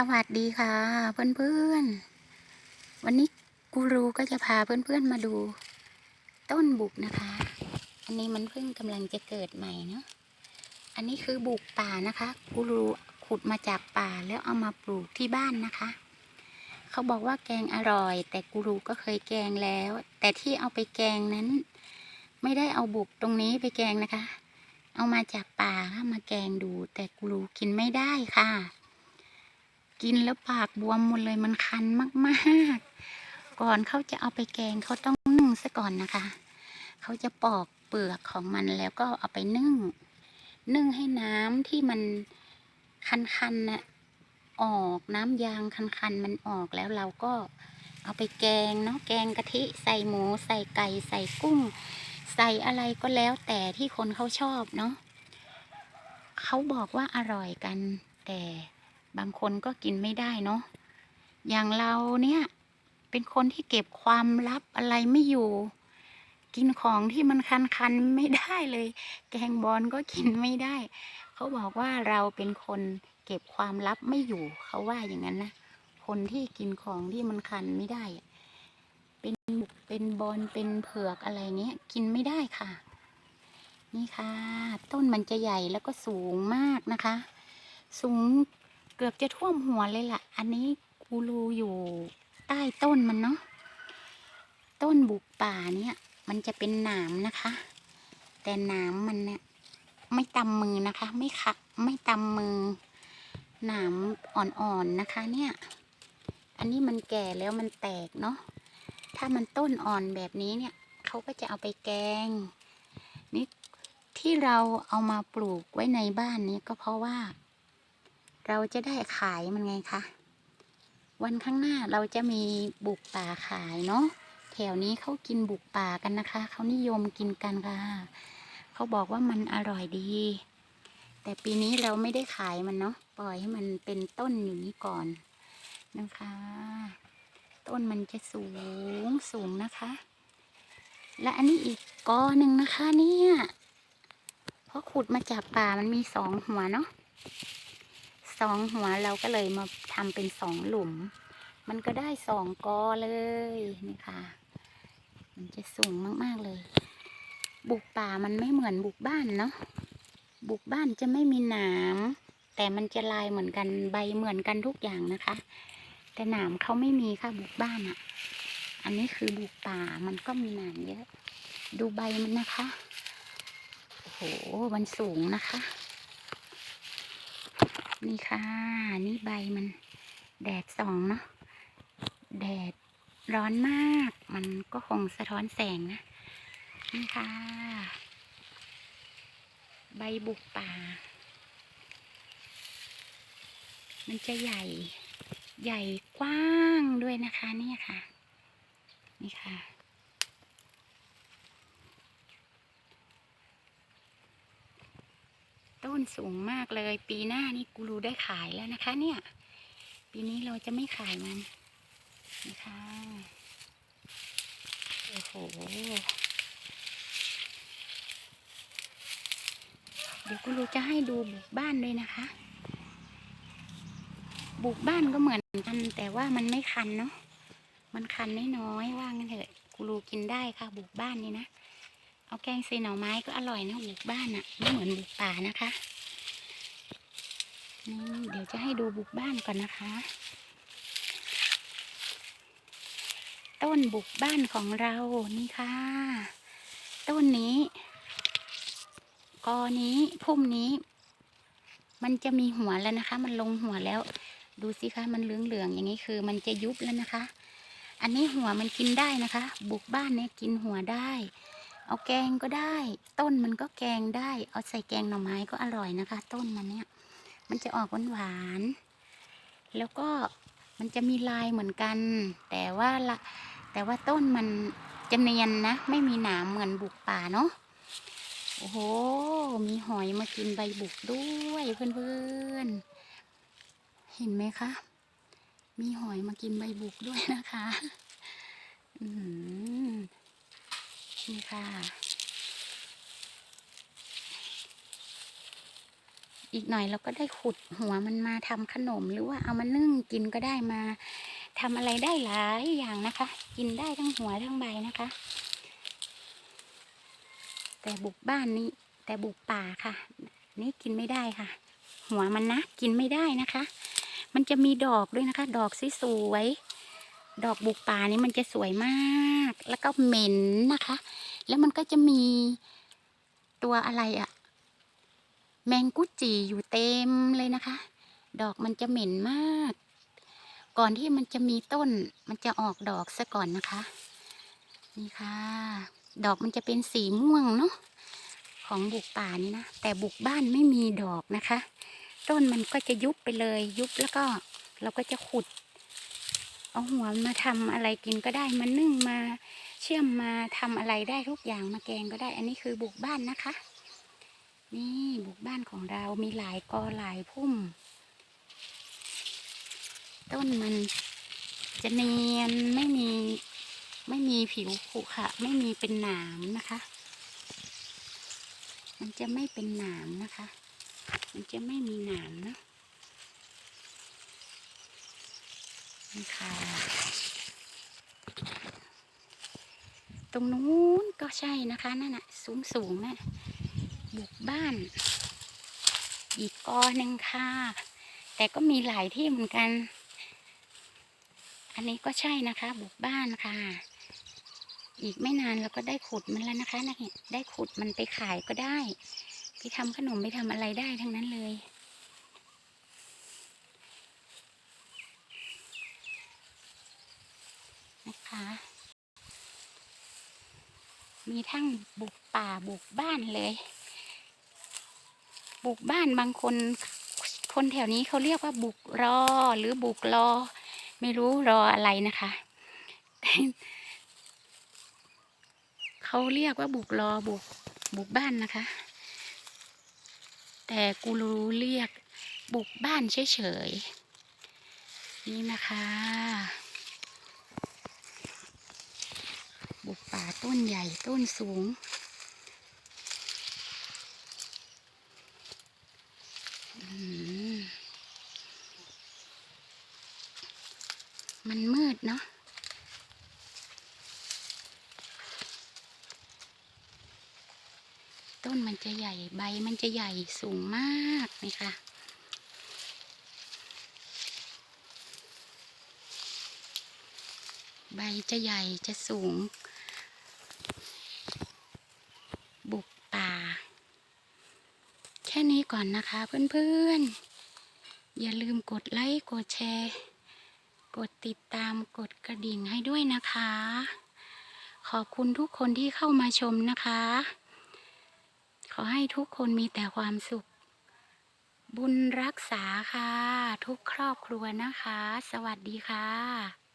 สวัสดีค่ะ เพื่อนๆ วันนี้กูรูก็จะพาเพื่อนๆมาดู ต้นบุกนะคะ อันนี้มันเพิ่งกำลังจะเกิดใหม่เนาะอันนี้คือบุกป่านะคะกูรูขุดมาจากป่าแล้วเอามาปลูกที่บ้านนะคะ เขาบอกว่าแกงอร่อย แต่กูรูก็เคยแกงแล้ว แต่ที่เอาไปแกงนั้น ไม่ได้เอาบุกตรงนี้ไปแกงนะคะ เอามาจากป่ามาแกงดู แต่กูรูกินไม่ได้ค่ะ กินแล้วปากบวมหมดเลยมันคันมากๆ ก่อนเขาจะเอาไปแกงเขาต้องนึ่งซะก่อนนะคะ เขาจะปอกเปลือกของมันแล้วก็เอาไปนึ่ง นึ่งให้น้ำที่มันคันๆน่ะออกน้ำยางคันๆมันออกแล้วเราก็เอาไปแกงเนาะแกงกะทิใส่หมูใส่ไก่ใส่กุ้ง ใส่อะไรก็แล้วแต่ที่คนเขาชอบเนาะเขาบอกว่าอร่อยกันแต่ บางคนก็กินไม่ได้เนาะอย่างเราเนี่ย เป็นคนที่เก็บความลับอะไรไม่อยู่ กินของที่มันคันๆไม่ได้เลย แกงบอลก็กินไม่ได้ เขาบอกว่าเราเป็นคนเก็บความลับไม่อยู่ เขาว่าอย่างนั้นนะคนที่กินของที่มันคันไม่ได้ เป็นบุกเป็นบอลเป็นเผือกอะไรเงี้ย กินไม่ได้ค่ะ นี่ค่ะ ต้นมันจะใหญ่แล้วก็สูงมากนะคะ สูง เกือบจะท่วมหัวเลยล่ะ อันนี้กูรูอยู่ใต้ต้นมันเนาะ ต้นบุกป่าเนี่ย มันจะเป็นหนามนะคะ แต่หนามมันเนี่ยไม่ตำมือนะคะ ไม่คักไม่ตำมือ หนามอ่อนๆนะคะเนี่ย อันนี้มันแก่แล้วมันแตกเนาะ ถ้ามันต้นอ่อนแบบนี้เนี่ยเขาก็จะเอาไปแกง นี่ที่เราเอามาปลูกไว้ในบ้านนี้ก็เพราะว่า เราจะได้ขายมันไงคะ วันข้างหน้าเราจะมีบุกป่าขายเนาะ แถวนี้เขากินบุกป่ากันนะคะ เขานิยมกินกันค่ะ เขาบอกว่ามันอร่อยดี แต่ปีนี้เราไม่ได้ขายมันเนาะ ปล่อยให้มันเป็นต้นอยู่นี้ก่อนนะคะ ต้นมันจะสูงสูงนะคะ และอันนี้อีกกอหนึ่งนะคะเนี่ย เพราะขุดมาจากป่ามันมีสองหัวเนาะ สองหัวเราก็เลยมาทำเป็นสองหลุม มันก็ได้สองกอเลยนี่ค่ะ มันจะสูงมากๆเลย บุกป่ามันไม่เหมือนบุกบ้านเนาะบุกบ้านจะไม่มีหนามแต่มันจะลายเหมือนกันใบเหมือนกันทุกอย่างนะคะ แต่หนามเขาไม่มีค่ะบุกบ้านอะ่ะ อันนี้คือบุกป่ามันก็มีหนามเยอะ ดูใบมันนะคะโอ้โหมันสูงนะคะ นี่ค่ะ นี่ใบมันแดดส่องเนาะ แดดร้อนมาก มันก็คงสะท้อนแสงนะ นี่ค่ะ ใบบุกป่า มันจะใหญ่ ใหญ่กว้างด้วยนะคะ เนี่ยค่ะ นี่ค่ะ ต้นสูงมากเลย ปีหน้านี่กูรูได้ขายแล้วนะคะ เนี่ย ปีนี้เราจะไม่ขายมันนะคะโอ้โหเดี๋ยวกูรูจะให้ดูบุกบ้านด้วยนะคะ บุกบ้านก็เหมือนกัน แต่ว่ามันไม่คันเนาะมันคันน้อยๆว่างั้นเถอะกูรูกินได้ค่ะ บุกบ้านนี่นะ เอาแกงใส่หน่อไม้ก็อร่อยนะบุกบ้านอะ่ะไม่เหมือนบุกป่านะคะนี่เดี๋ยวจะให้ดูบุกบ้านก่อนนะคะ ต้นบุกบ้านของเรานี่ค่ะ ต้นนี้ กอนี้พุ่มนี้ มันจะมีหัวแล้วนะคะ มันลงหัวแล้ว ดูสิคะมันเหลืองๆอย่างนี้คือ มันจะยุบแล้วนะคะ อันนี้หัวมันกินได้นะคะ บุกบ้านเนี่ยกินหัวได้ เอาแกงก็ได้ ต้นมันก็แกงได้ เอาใส่แกงหน่อไม้ก็อร่อยนะคะ ต้นมันเนี่ยมันจะออกหวานๆแล้วก็มันจะมีลายเหมือนกัน แต่ว่าละแต่ว่าต้นมันจะเนียนนะ ไม่มีหนามเหมือนบุกป่าเนาะโอ้โห มีหอยมากินใบบุกด้วยเพื่อนๆ เห็นไหมคะ มีหอยมากินใบบุกด้วยนะคะ อืม นี่ค่ะ อีกหน่อยเราก็ได้ขุดหัวมันมาทำขนมหรือว่าเอามานึ่งกินก็ได้มาทำอะไรได้หลายอย่างนะคะ กินได้ทั้งหัวทั้งใบนะคะ แต่บุกบ้านนี้ แต่บุกป่าค่ะ นี่กินไม่ได้ค่ะ หัวมันนะ กินไม่ได้นะคะ มันจะมีดอกด้วยนะคะ ดอกสวยๆ ดอกบุกป่านี่มันจะสวยมาก แล้วก็เหม็นนะคะ แล้วมันก็จะมีตัวอะไรอะแมงกุจีอยู่เต็มเลยนะคะ ดอกมันจะเหม็นมาก ก่อนที่มันจะมีต้น มันจะออกดอกซะก่อนนะคะ นี่ค่ะ ดอกมันจะเป็นสีม่วงเนาะของบุกป่านี่นะ แต่บุกบ้านไม่มีดอกนะคะ ต้นมันก็จะยุบไปเลย ยุบแล้วก็เราก็จะขุด เอาหัวมันมาทำอะไรกินก็ได้มานึ่งมาเชื่อมมาทำอะไรได้ทุกอย่างมาแกงก็ได้ อันนี้คือบุกบ้านนะคะ นี่บุกบ้านของเรามีหลายกอหลายพุ่ม ต้นมันจะเนียนไม่มีไม่มีผิวขุขะไม่มีเป็นหนามนะคะ มันจะไม่เป็นหนามนะคะ มันจะไม่มีหนามนะ นี่ค่ะ ตรงนู้นก็ใช่นะคะนั่นน่ะสูงสูงๆน่ะบุกบ้าน อีกกอหนึ่งค่ะ แต่ก็มีหลายที่เหมือนกัน อันนี้ก็ใช่นะคะ บุกบ้านค่ะ อีกไม่นานเราก็ได้ขุดมันแล้วนะคะนะได้ขุดมันไปขายก็ได้ ไปทำขนมไปทำอะไรได้ทั้งนั้นเลย นะคะ มีทั้งบุกป่าบุกบ้านเลย บุกบ้านบางคน คนแถวนี้เขาเรียกว่าบุกรอหรือบุกรอ ไม่รู้รออะไรนะคะ เขาเรียกว่าบุกรอบุกบุกบ้านนะคะ แต่กูรู้เรียกบุกบ้านเฉยๆนี่นะคะ บุก ป่าต้นใหญ่ต้นสูง มันมืดเนาะต้นมันจะใหญ่ใบมันจะใหญ่สูงมากนี่ค่ะใบจะใหญ่จะสูง บุกป่า แค่นี้ ก่อนนะคะเพื่อนๆ อย่าลืมกดไลค์กดแชร์ กดติดตามกดกระดิ่งให้ด้วยนะคะ ขอบคุณทุกคนที่เข้ามาชมนะคะ ขอให้ทุกคนมีแต่ความสุข บุญรักษาค่ะ ทุกครอบครัวนะคะ สวัสดีค่ะ